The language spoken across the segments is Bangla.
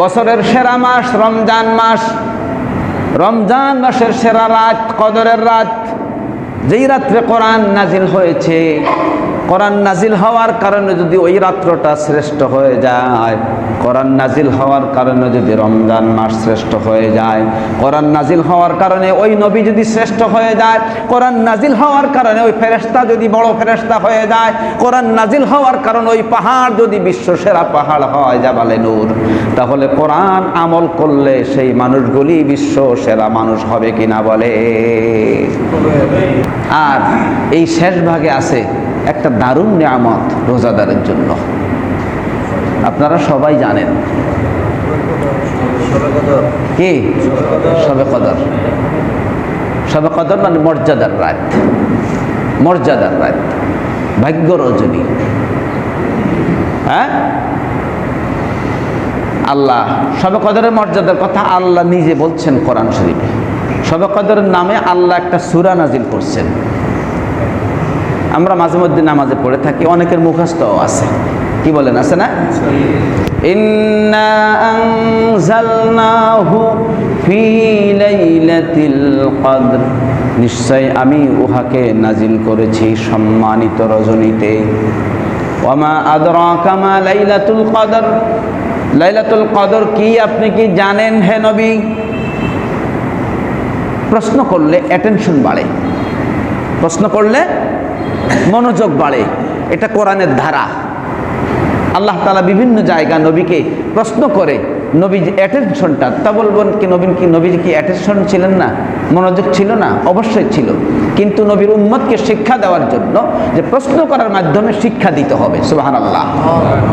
বছরের সেরা মাস, রমজান মাস। রমজান মাসের সেরা রাত, কদরের রাত। যেই রাত্রে কোরআন নাজিল হয়েছে কোরআন নাজিল হওয়ার কারণে যদি ওই রাত্রটা শ্রেষ্ঠ হয়ে যায়, কোরআন নাজিল হওয়ার কারণে যদি রমজান মাস শ্রেষ্ঠ হয়ে যায়, কোরআন নাজিল হওয়ার কারণে ওই নবী যদি শ্রেষ্ঠ হয়ে যায়, কোরআন নাজিল হওয়ার কারণে ওই ফেরেস্তা যদি বড় ফেরেস্তা হয়ে যায়, কোরআন নাজিল হওয়ার কারণে ওই পাহাড় যদি বিশ্ব সেরা পাহাড় হয় জাবালে নূর, তাহলে কোরআন আমল করলে সেই মানুষগুলি বিশ্ব সেরা মানুষ হবে কিনা বলে? আর এই শেষ ভাগে আছে একটা দারুণ নিয়ামত রোজাদারের জন্য। আপনারা সবাই জানেন। কি? সবে কদর সবে কদর মানে মর্যাদার রাত। মর্যাদার রাত। ভাগ্য রজনী হ্যাঁ? আল্লাহ। সবে কদরের মর্যাদার কথা আল্লাহ নিজে বলছেন কোরআন শরীফে। সবে কদরের নামে আল্লাহ একটা সুরা নাজিল করছেন। আমরা মাঝে মধ্যে নামাজে পড়ে থাকি, অনেকের মুখস্থ আছে। কি বলেন, আছে না? নিশ্চয় আমি উহাকে নাজিল করেছি সম্মানিত রজনীতে। ওয়ামা আদরাকা মা লাইলাতুল কদর। লাইলাতুল কদর কি আপনি কি জানেন হে নবী? প্রশ্ন করলে অ্যাটেনশন বাড়ে। প্রশ্ন করলে মনোযোগ বাড়ে। এটা কোরআনের ধারা। আল্লাহ তালা বিভিন্ন জায়গা নবীকে প্রশ্ন করে, নবী অ্যাটেনশনটা তা বলবেন কি নবীন কি, নবী কি অ্যাটেনশন ছিলেন না? মনোযোগ ছিল না? অবশ্যই ছিল। কিন্তু নবীর উম্মতকে শিক্ষা দেওয়ার জন্য যে প্রশ্ন করার মাধ্যমে শিক্ষা দিতে হবে সুবাহান আল্লাহ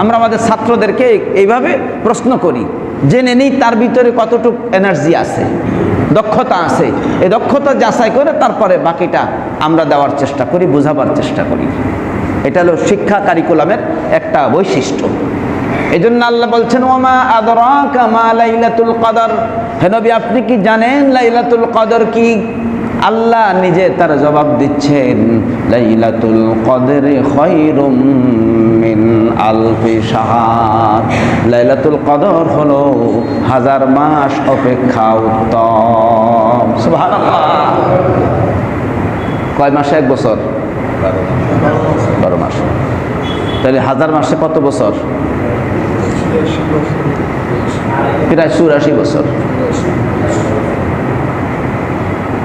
আমরা আমাদের ছাত্রদেরকে এইভাবে প্রশ্ন করি। জেনে নিই তার ভিতরে কতটুকু এনার্জি আছে। দক্ষতা আছে। এই দক্ষতা যাচাই করে তারপরে বাকিটা আমরা দেওয়ার চেষ্টা করি, বোঝাবার চেষ্টা করি। এটা হলো শিক্ষা কারিকুলামের একটা বৈশিষ্ট্য। এই জন্য আল্লাহ বলছেন, ওমা আদরাকা মা লাইলাতুল কদর। হে নবী, আপনি কি জানেন লাইলাতুল কদর কি? আল্লাহ নিজে তার জবাব দিচ্ছেন, লাইলাতুল কদরে মিন আলফি শাহার লাইলাতুল কদর হলো হাজার মাস অপেক্ষা উত্তম। কয় মাসে? এক বছর। বারো মাস। তাহলে হাজার মাসে কত বছর? প্রায় চুরাশি বছর।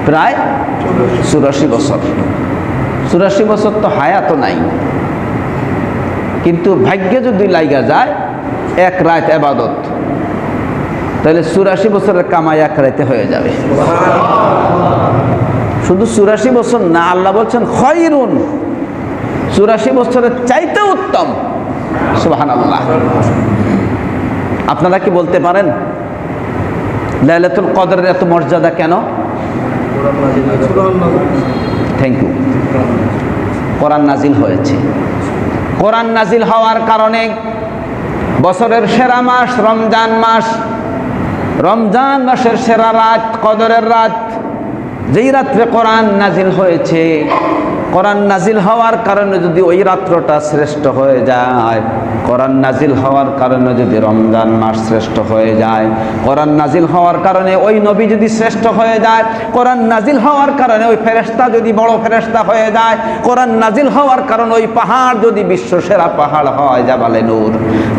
প্রায় চুরাশি বছর। চুরাশি বছর তো হায়াত নাই। কিন্তু ভাগ্যে যদি লাইগা যায় এক রাত আবাদত। তাহলে চুরাশি বছরের কামাই এক রাতে হয়ে যাবে। শুধু চুরাশি বছর না আল্লাহ বলছেন খয়রুন। চুরাশি বছরের চাইতে উত্তম। সুবাহান আল্লাহ আপনারা কি বলতে পারেন লাইলাতুল কদরের এত মর্যাদা কেন? থ্যাংক ইউ কোরআন নাজিল হয়েছে। কোরআন নাজিল হওয়ার কারণে বছরের সেরা মাস রমজান মাস। রমজান মাসের সেরা রাত, কদরের রাত, যেই রাত্রে কোরআন নাজিল হয়েছে। কোরআন নাজিল হওয়ার কারণে যদি ওই রাত্রটা শ্রেষ্ঠ হয়ে যায়, কোরআন নাজিল হওয়ার কারণে যদি রমজান মাস শ্রেষ্ঠ হয়ে যায়, কোরআন নাজিল হওয়ার কারণে ওই নবী যদি শ্রেষ্ঠ হয়ে যায়, কোরআন নাজিল হওয়ার কারণে ওই ফেরেস্তা যদি বড় ফেরেস্তা হয়ে যায়, কোরআন নাজিল হওয়ার কারণে ওই পাহাড় যদি বিশ্ব সেরা পাহাড় হয় জাবালে নূর,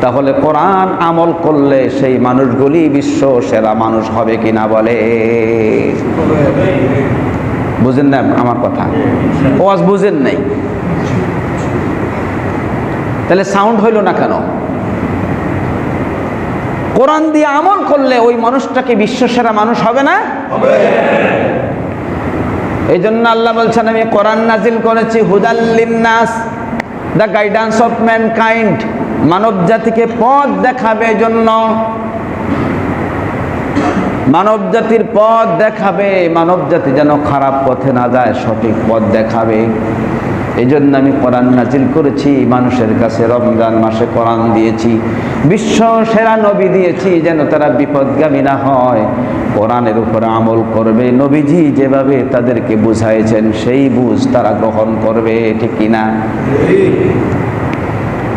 তাহলে কোরআন আমল করলে সেই মানুষগুলি বিশ্ব সেরা মানুষ হবে কিনা বলে? বুঝেন না আমার কথা? ওয়াজ বুঝেন নাই। তাহলে সাউন্ড হইল না কেন? কোরআন দিয়ে আমল করলে ওই মানুষটাকে বিশ্বসেরা মানুষ হবে না? এই জন্য আল্লাহ বলছেন, আমি কোরআন নাজিল করেছি হুদাল্লিন্নাস the guidance of mankind মানব জাতিকে পথ দেখাবে জন্য মানব জাতির পথ দেখাবে মানব জাতি যেন খারাপ পথে না যায়, সঠিক পথ দেখাবে। এই জন্য আমি কোরআন নাজিল করেছি, মানুষের কাছে রমজান মাসে কোরআন দিয়েছি, বিশ্ব সেরা নবী দিয়েছি যেন তারা বিপদগামী না হয়। কোরআনের উপরে আমল করবে, নবীজি যেভাবে তাদেরকে বুঝাইছেন, সেই বুঝ তারা গ্রহণ করবে, ঠিক কিনা?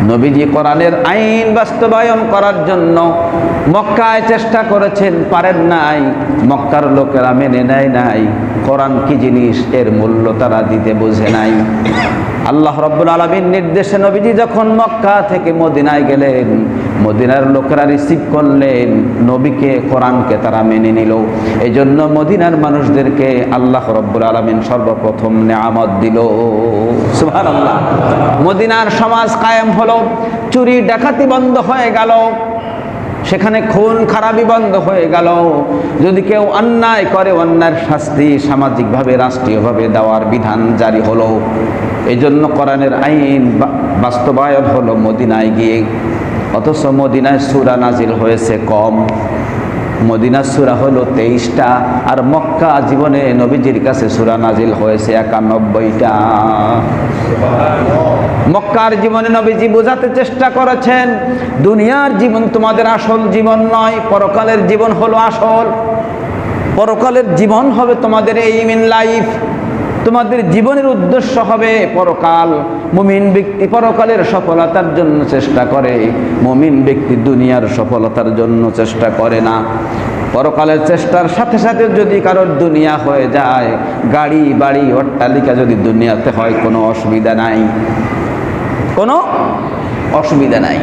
নবীজি কোরআনের আইন বাস্তবায়ন করার জন্য মক্কায় চেষ্টা করেছেন, পারেন নাই। মক্কার লোকেরা মেনে নেয় নাই। কোরআন কি জিনিস? এর মূল্য তারা দিতে বোঝে নাই। আল্লাহ রব্বুল আলমীর নির্দেশে নবীজি যখন মক্কা থেকে মদিনায় গেলেন, মদিনার লোকেরা রিসিভ করলেন, নবীকে, কোরআনকে তারা মেনে নিল। এই জন্য মদিনার মানুষদেরকে আল্লাহ রব্বুল আলমিন সর্বপ্রথম নেয়ামত দিল। সুবহানাল্লাহ। মদিনার সমাজ কায়েম হলো, চুরি ডাকাতি বন্ধ হয়ে গেল, সেখানে খুন খারাপি বন্ধ হয়ে গেল। যদি কেউ অন্যায় করে, অন্যায়ের শাস্তি সামাজিকভাবে, রাষ্ট্রীয়ভাবে দেওয়ার বিধান জারি হলো। এই জন্য কোরআনের আইন বাস্তবায়ন হলো মদিনায় গিয়ে। অথচ মদিনায় সুরা নাজিল হয়েছে কম। মদিনা সুরা হলো তেইশটা আর মক্কা জীবনে নবীজির কাছে সুরা নাজিল হয়েছে একানব্বইটা। মক্কার জীবনে নবীজি বোঝাতে চেষ্টা করেছেন, দুনিয়ার জীবন তোমাদের আসল জীবন নয়, পরকালের জীবন হলো আসল। পরকালের জীবন হবে তোমাদের এই মিন লাইফ। তোমাদের জীবনের উদ্দেশ্য হবে পরকাল। মুমিন ব্যক্তি পরকালের সফলতার জন্য চেষ্টা করে। মুমিন ব্যক্তি দুনিয়ার সফলতার জন্য চেষ্টা করে না। পরকালের চেষ্টার সাথে সাথে যদি কারোর দুনিয়া হয়ে যায়, গাড়ি, বাড়ি, অট্টালিকা যদি দুনিয়াতে হয়, কোনো অসুবিধা নাই। কোনো অসুবিধা নাই।